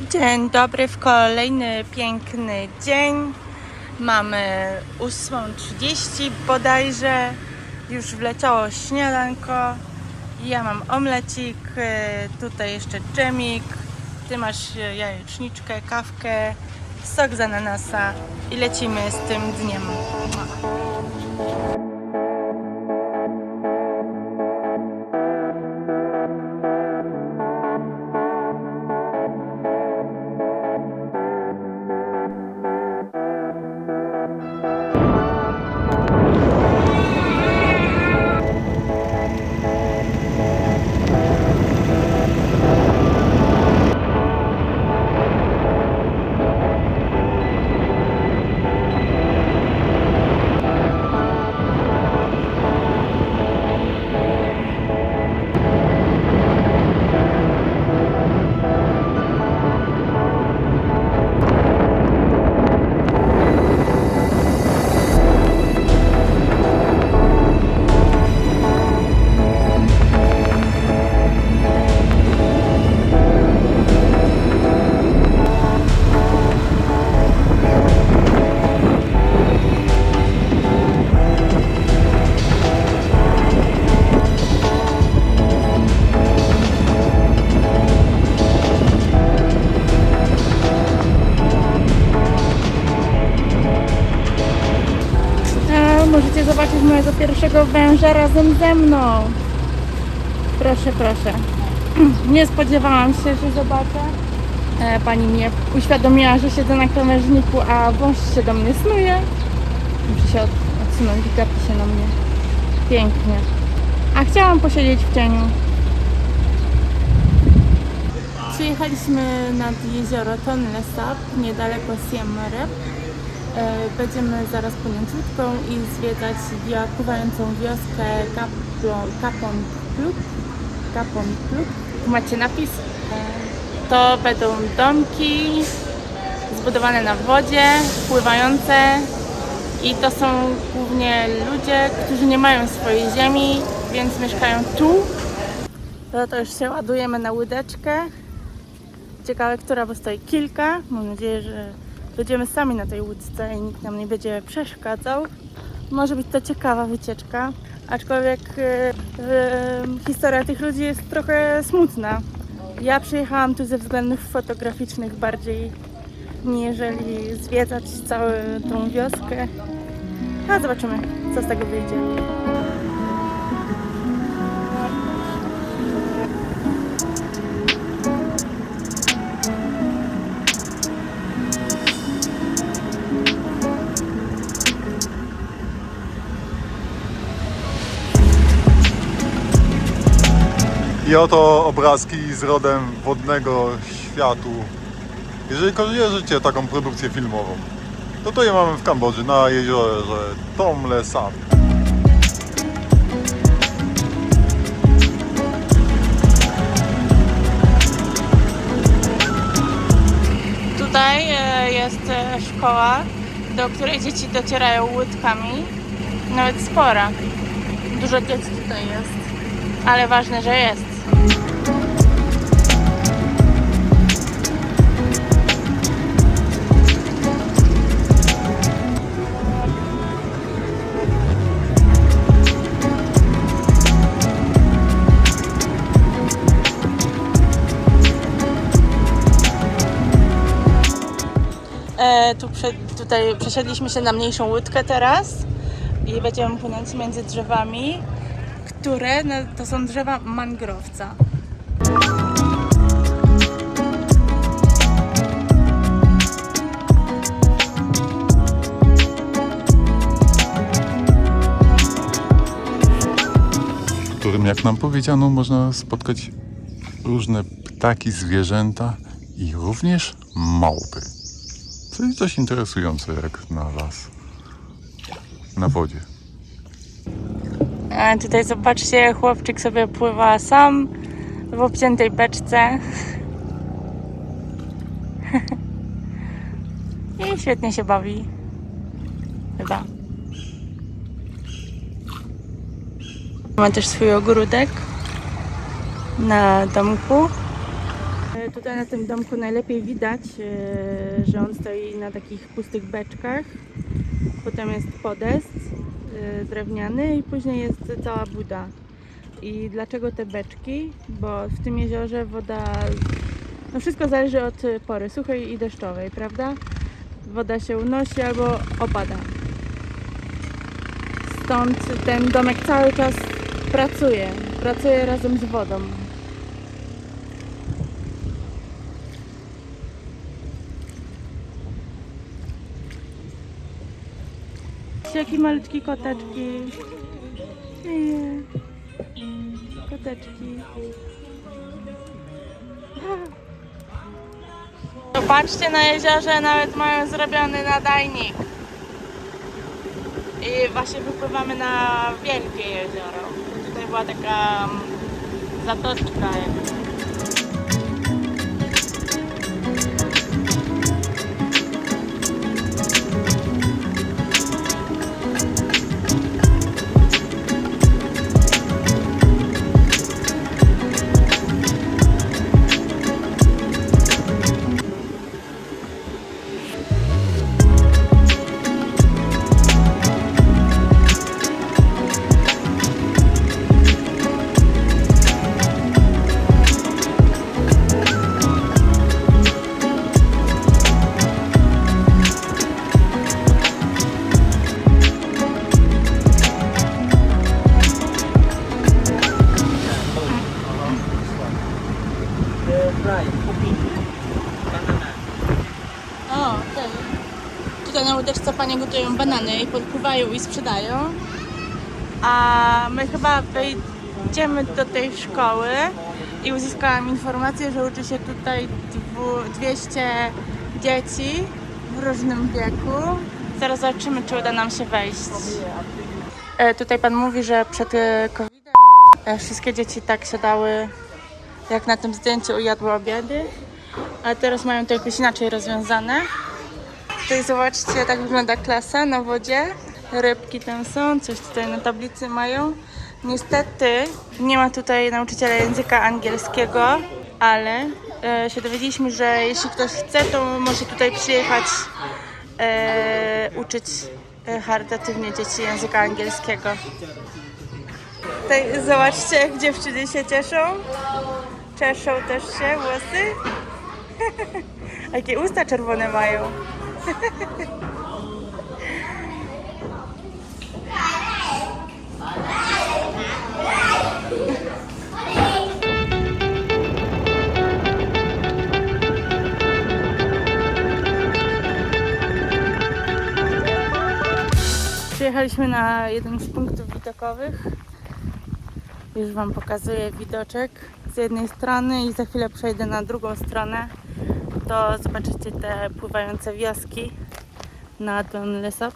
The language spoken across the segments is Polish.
Dzień dobry w kolejny piękny dzień. Mamy 8.30 bodajże. Już wleciało śniadanko. Ja mam omlecik, e, tutaj jeszcze dżemik. Ty masz e, jajeczniczkę, kawkę, sok z ananasa i lecimy z tym dniem. Węża razem ze mną. Proszę, proszę. Nie spodziewałam się, że zobaczę. E, Pani mnie uświadomiła, że siedzę na krawężniku, a wąż się do mnie snuje. Muszę się od- odsunąć, gapi się na mnie. Pięknie. A chciałam posiedzieć w cieniu. Przyjechaliśmy nad jezioro Tonle Sap, niedaleko Siem Reap. E, Będziemy zaraz płynąć łódką i zwiedzać pływającą wioskę Kapon Pluk. Kapon macie napis. E, To będą domki zbudowane na wodzie, pływające i to są głównie ludzie, którzy nie mają swojej ziemi, więc mieszkają tu. No to już się ładujemy na łódeczkę. Ciekawe, która, bo stoi kilka. Mam nadzieję, że będziemy sami na tej łódce i nikt nam nie będzie przeszkadzał. Może być to ciekawa wycieczka, aczkolwiek e, historia tych ludzi jest trochę smutna. Ja przyjechałam tu ze względów fotograficznych bardziej, niżeli zwiedzać całą tą wioskę. A zobaczymy, co z tego wyjdzie. I oto obrazki z rodem wodnego światu. Jeżeli kojarzycie taką produkcję filmową, to to je mamy w Kambodży na jeziorze Tomle Sap. Tutaj e, jest e, szkoła, do której dzieci docierają łódkami. Nawet spora. Dużo dzieci tutaj jest. Ale ważne, że jest. Tu prze, tutaj przesiedliśmy się na mniejszą łódkę teraz i będziemy płynąć między drzewami, które no, to są drzewa mangrowca. w którym, jak nam powiedziano, można spotkać różne ptaki, zwierzęta i również małpy. Co jest dość interesujące jak na las, na wodzie. A tutaj zobaczcie, chłopczyk sobie pływa sam w obciętej beczce. I świetnie się bawi. Chyba. Ma też swój ogródek na domku. Tutaj na tym domku najlepiej widać, e, że on stoi na takich pustych beczkach. Potem jest podest e, drewniany i później jest cała buda. I dlaczego te beczki? Bo w tym jeziorze woda, no wszystko zależy od pory suchej i deszczowej, prawda? Woda się unosi albo opada. Stąd ten domek cały czas pracuje. Pracuje razem z wodą. Jakie malutkie koteczki. Nie. Koteczki. Zobaczcie na jeziorze, nawet mają zrobiony nadajnik. I właśnie wypływamy na wielkie jezioro. Tutaj była taka mm, zatoczka. jakby. O, ten. Tutaj na łódeczce panie gotują banany i podpływają i sprzedają. A my chyba wejdziemy do tej szkoły i uzyskałam informację, że uczy się tutaj dwu- 200 dzieci w różnym wieku. Zaraz zobaczymy, czy uda nam się wejść. E, tutaj pan mówi, że przed e, COVID-em e, wszystkie dzieci tak siadały, jak na tym zdjęciu, i jadły obiady. A teraz mają to jakoś inaczej rozwiązane. Tutaj zobaczcie, tak wygląda klasa na wodzie. Rybki tam są, coś tutaj na tablicy mają. Niestety nie ma tutaj nauczyciela języka angielskiego, ale e, się dowiedzieliśmy, że jeśli ktoś chce, to może tutaj przyjechać e, uczyć e, charytatywnie dzieci języka angielskiego. Tutaj zobaczcie, jak dziewczyny się cieszą. Czeszą też się włosy. Jakie usta czerwone mają. Przyjechaliśmy na jeden z punktów widokowych. Już Wam pokazuję widoczek z jednej strony i za chwilę przejdę na drugą stronę. To zobaczycie te pływające wioski na Don Lesop.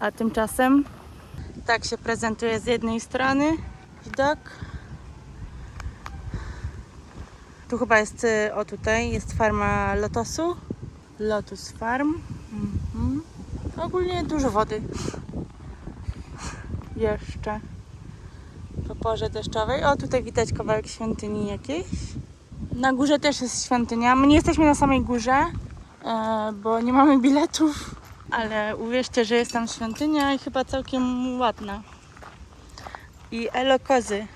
A tymczasem tak się prezentuje z jednej strony widok. Tu chyba jest, y, o tutaj, jest farma lotosu. Lotus Farm. Mhm. Ogólnie dużo wody. Jeszcze po porze deszczowej. O, tutaj widać kawałek świątyni jakiejś. Na górze też jest świątynia. My nie jesteśmy na samej górze, e, bo nie mamy biletów, ale uwierzcie, że jest tam świątynia i chyba całkiem ładna. I elo kozy.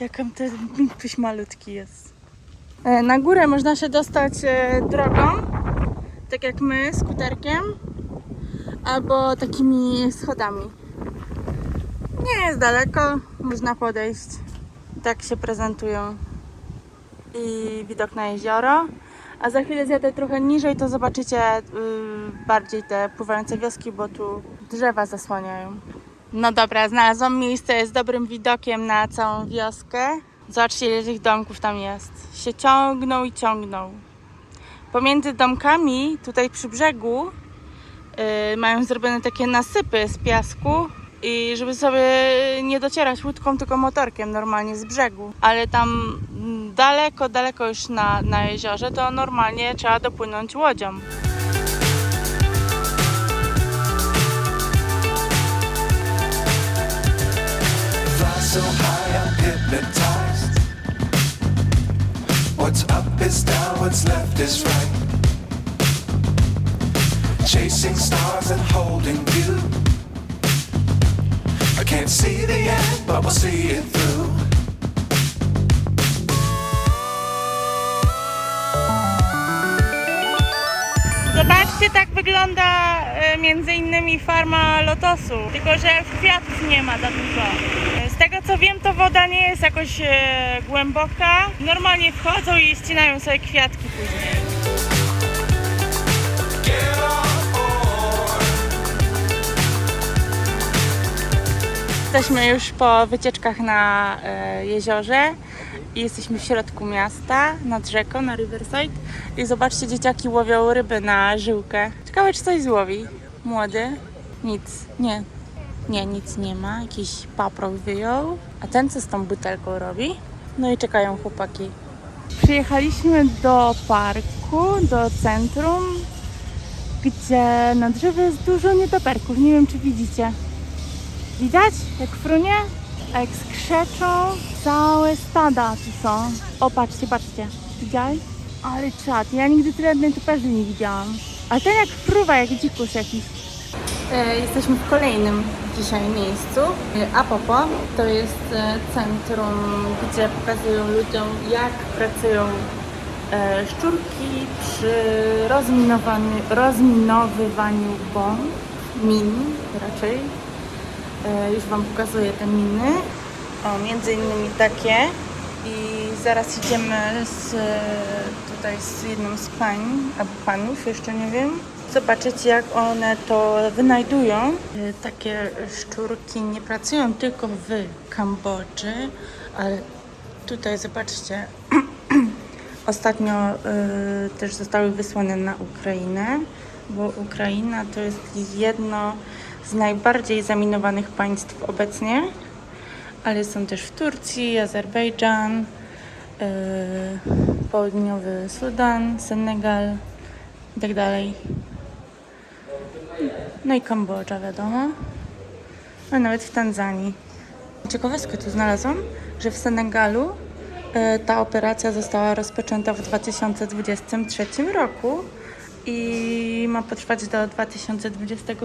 Jak on ten mintuś malutki jest. E, Na górę można się dostać e, drogą, tak jak my, skuterkiem, albo takimi schodami. Nie jest daleko, można podejść. Tak się prezentują. I widok na jezioro. A za chwilę zjadę trochę niżej, to zobaczycie y, bardziej te pływające wioski, bo tu drzewa zasłaniają. No dobra, znalazłam miejsce z dobrym widokiem na całą wioskę. Zobaczcie, ile tych domków tam jest. Się ciągną i ciągną. Pomiędzy domkami, tutaj przy brzegu, y, mają zrobione takie nasypy z piasku i żeby sobie nie docierać łódką, tylko motorkiem normalnie z brzegu. Ale tam mm, daleko, daleko już na, na jeziorze, to normalnie trzeba dopłynąć łodzią. What's up is down, what's left is right. Chasing stars and holding you. Can't see the end, but we'll see it through. Zobaczcie, tak wygląda e, między innymi farma lotosu, tylko że kwiatów nie ma za dużo. E, Z tego co wiem, to woda nie jest jakoś e, głęboka. Normalnie wchodzą i ścinają sobie kwiatki później. Jesteśmy już po wycieczkach na e, jeziorze i jesteśmy w środku miasta, nad rzeką, na Riverside. I zobaczcie, dzieciaki łowią ryby na żyłkę. Ciekawe, czy coś złowi. Młody? Nic. Nie. Nie, nic nie ma. Jakiś paprok wyjął. A ten co z tą butelką robi? No i czekają chłopaki. Przyjechaliśmy do parku, do centrum, gdzie na drzewie jest dużo nietoperków. Nie wiem, czy widzicie. Widać? Jak frunie? A jak skrzeczą? Całe stada tu są. O, patrzcie, patrzcie. Widziałeś? Ale czad. Ja nigdy tyle nietoperzy nie widziałam. A ten jak fruwa, jak dzikus jakiś. E, jesteśmy w kolejnym dzisiaj miejscu. E, Apopo to jest e, centrum, gdzie pokazują ludziom, jak pracują szczurki przy rozminowaniu, rozminowywaniu bomb, min raczej. E, Już Wam pokazuję te miny. O, między innymi takie. I zaraz idziemy z, e, tutaj z jedną z pań, albo panów, jeszcze nie wiem, zobaczyć jak one to wynajdują. E, Takie szczurki nie pracują tylko w Kambodży, ale tutaj zobaczcie, Ostatnio też zostały wysłane na Ukrainę, bo Ukraina to jest jedno z najbardziej zaminowanych państw obecnie, ale są też w Turcji, Azerbejdżan, y, Południowy Sudan, Senegal itd. No i Kambodża wiadomo, a nawet w Tanzanii. Ciekawostkę tu znalazłam, że w Senegalu e, ta operacja została rozpoczęta w 2023 roku i ma potrwać do 2025.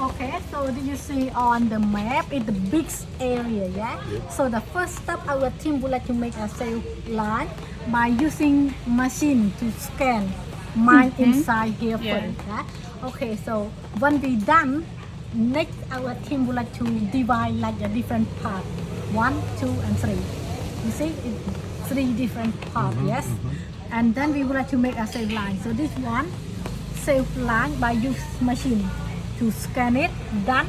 Okay, so did you see on the map it's the big area, yeah? So the first step our team would like to make a safe line by using machine to scan mine mm-hmm. inside here Yeah. first, yeah? Okay, so when we done, next our team would like to divide like a different part, one, two, and three. You see, it, three different parts, mm-hmm, yes? Mm-hmm. And then we would like to make a safe line. So this one, safe line by use machine. To scan it done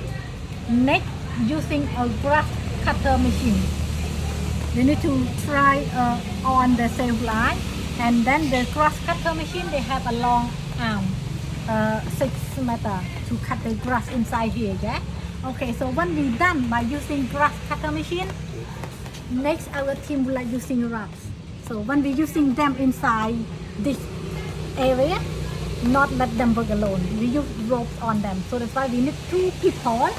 next using a grass cutter machine. We need to try uh, on the safe line. And then the grass cutter machine they have a long arm uh, six meter to cut the grass inside here yeah? Okay so when we done by using grass cutter machine next our team will like using rods so when we using them inside this area not let them work alone. We use ropes on them. So that's why we need two people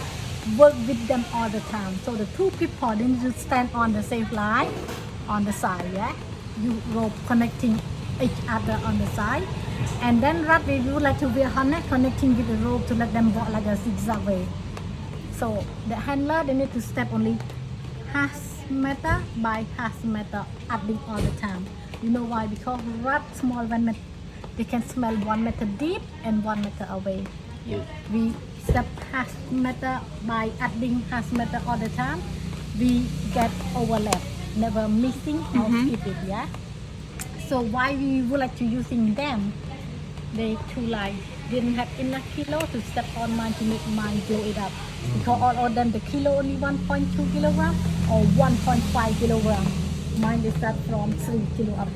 work with them all the time. So the two people they need to stand on the safe line on the side yeah? You rope connecting each other on the side. And then rod we would like to wear harness connecting with the rope to let them walk like a zigzag way. So the handler they need to step only half meter by half meter adding all the time. You know why? Because rat small one they can smell one meter deep and one meter away. We step half meter by adding half meter all the time. We get overlap, never missing or mm-hmm. it. Yeah. So why we would like to using them? They too light. Didn't have enough kilo to step on mine to make mine blow it up. Because all of them the kilo only 1.2 kilogram or 1.5 kilogram. Mine they start from 3 kilo up.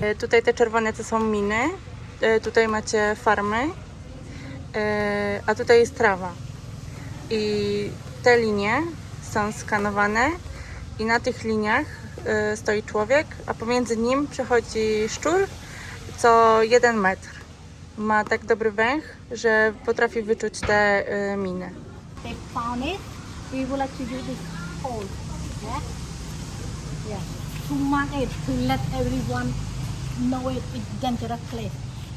E, Tutaj te czerwone to są miny, e, tutaj macie farmy, e, a tutaj jest trawa. I te linie są skanowane i na tych liniach stoi człowiek, a pomiędzy nim przechodzi szczur co jeden metr. Ma tak dobry węch, że potrafi wyczuć te e, miny. They found it. We would like to use this hole Yeah. Yeah. To mark it, to let everyone know it, it's dangerous place.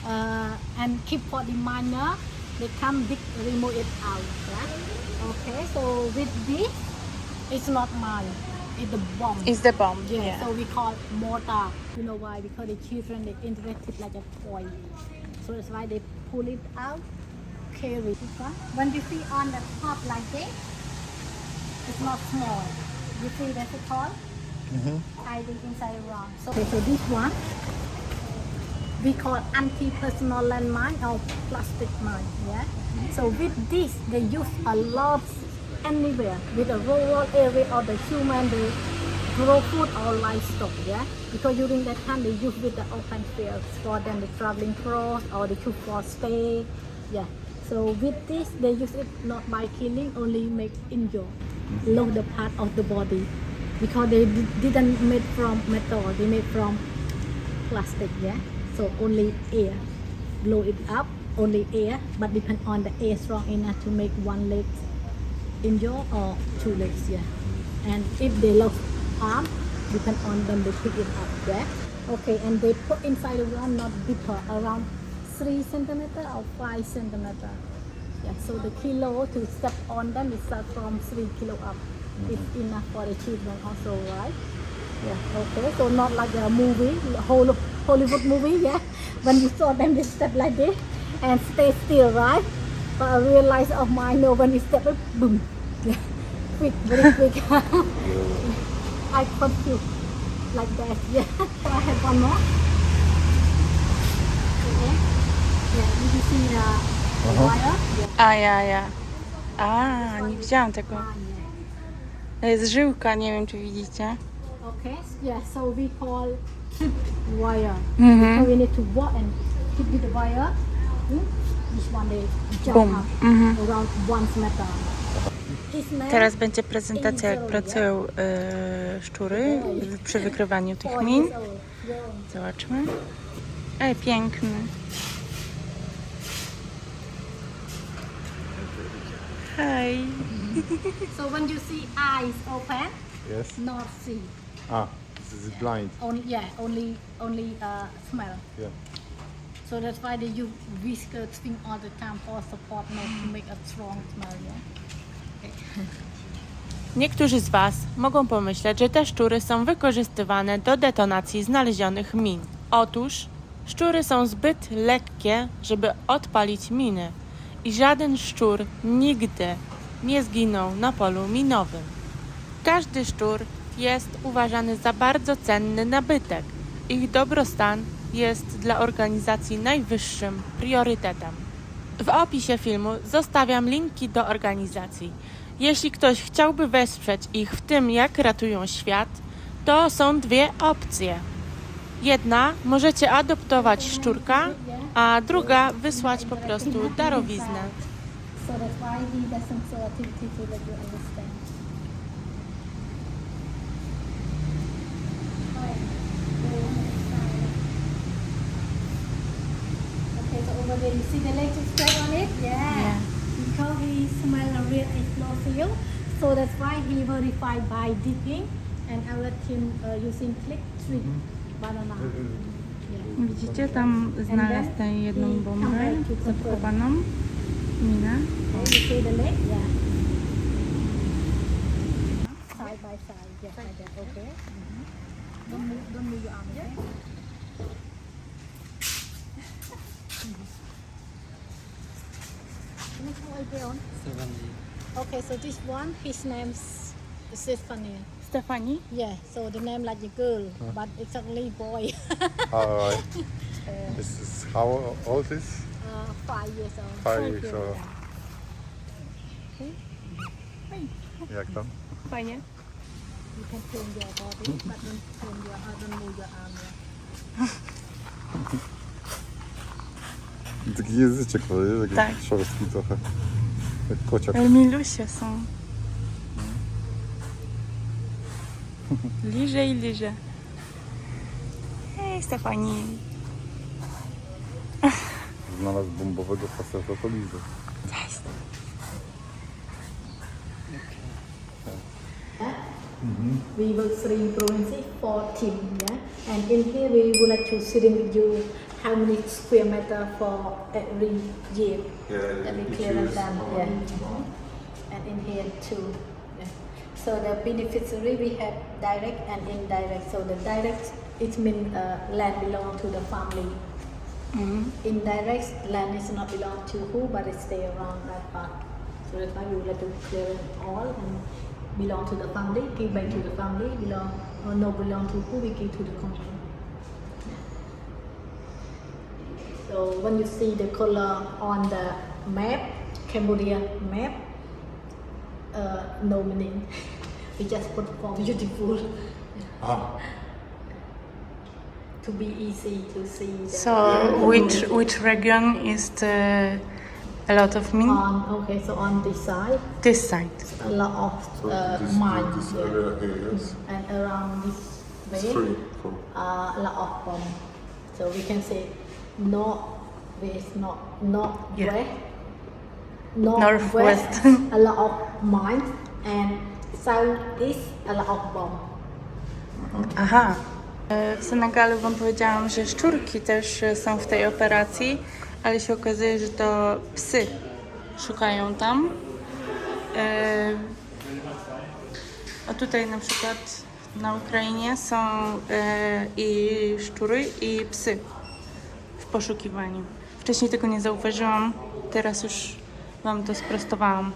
Uh, and keep for the minor, they come big, remove it out. Yeah. Okay. So with this, it's not mine. It's the bomb. Is the bomb. Yeah, so we call it mortar. You know why? Because the children they interacted like a toy. So that's why they pull it out, carry. When you see on the top like this, it's not small. You see that's a tall? Mm-hmm. Hiding inside around. So, okay, so this one we call anti-personal landmine or plastic mine. Yeah. So with this, they use a lot anywhere with the rural area or the human they grow food or livestock. Yeah. Because during that time they use with the open fields for them the traveling cross or the cook for stay. Yeah. So with this, they use it not by killing, only make injure, low the part of the body, because they di- didn't made from metal, they made from plastic, yeah. So only air, blow it up, only air, but depend on the air strong enough to make one leg injure or two legs, yeah. And if they arm, depend on them, they pick it up, yeah. Okay, and they put inside the one not deeper, around three centimeter or five centimeter. Yeah, so the kilo to step on them is start from three kilo up. Mm-hmm. It's enough for the children also, right? Yeah, okay. So not like a movie, whole of Hollywood movie, yeah. When you saw them, they step like this and stay still, right? But I realize oh of mine, no, when you step up, boom. Yeah. quick, very quick. I confused like that, yeah. So I have one more. Okay. Yeah, did you see the, the wire? Yeah. A ja, ja. A, nie widziałam tego. Ah, yeah. To jest żyłka, nie wiem czy widzicie. Okay, yeah, so we call trip wire. Mhm. So we need to walk and keep the wire. Hmm? This one they jump Boom. up Mhm. around one meter. Teraz będzie prezentacja, jak pracują e, szczury przy wykrywaniu tych min. Zobaczmy. Ej, piękny. Hej. So when you see eyes open, Yes. not see. A, this is blind. Only yeah, only only uh, smell. Yeah. So that's why they use whisker thing all the time for support, not to make a strong smell. Yeah. Niektórzy z Was mogą pomyśleć, że te szczury są wykorzystywane do detonacji znalezionych min. Otóż szczury są zbyt lekkie, żeby odpalić miny i żaden szczur nigdy nie zginął na polu minowym. Każdy szczur jest uważany za bardzo cenny nabytek. Ich dobrostan jest dla organizacji najwyższym priorytetem. W opisie filmu zostawiam linki do organizacji. Jeśli ktoś chciałby wesprzeć ich w tym, jak ratują świat, to są dwie opcje. Jedna możecie adoptować szczurka, a druga wysłać po prostu darowiznę. Over there you see the electric spray on it? Yeah. Yeah. Because he smell a real explosive, so that's why he verified by dipping and I let him uh, using click trick mm-hmm. banana. Mm-hmm. Yeah. Mm-hmm. Widzicie, tam znalazł tę jedną bombę zapakowaną minę. Okay, the leg? Yeah. Side by side, yes, like that, okay. Don't move, don't move your arm, okay? Can you come? Okay, so this one, his name's Stephanie. Stefani? Yeah, so the name like a girl, but it's actually boy. Alright. This is how old is? uh, five years old. Five years old. Jak tam? Fajnie. You can turn your body, but don't turn your, uh, don't move your arm. Yeah. Taki języczek, nie? Taki Tak. szorstki trochę. Jak kociak. Ale milusie są. Liże i liże. Hej, Stefani. Znalazł bombowego faceta, to liże. Cześć. We three provinces, four team, yeah. And in here we would like to share with you how many square meter for every year. Yeah, Every you clearance choose done, one. yeah. And in here too. Yeah. So the beneficiary we have direct and indirect. So the direct it means uh, land belong to the family. Indirect land is not belong to who, but it stay around that part. So that's why we would like to clear it all and belong to the family, give back to the family, belong or no belong to who, we give to the company. So when you see the color on the map, Cambodia map, uh, no meaning. we just put for beautiful Ah, to be easy to see. The So which which region is the a lot of mean? on okay, so on this side, This side. a lot of so uh, this, mines, this yeah. area here is and around this it's way, free for uh, a lot of bomb. So we can say north west, not north Yeah. west, north Northwest. west, a lot of mines, and southeast, a lot of bomb. Aha. E, W Senegalu Wam powiedziałam, że szczurki też e, są w tej operacji, ale się okazuje, że to psy szukają tam. E, A tutaj na przykład na Ukrainie są e, i szczury, i psy poszukiwaniu. Wcześniej tego nie zauważyłam, teraz już Wam to sprostowałam.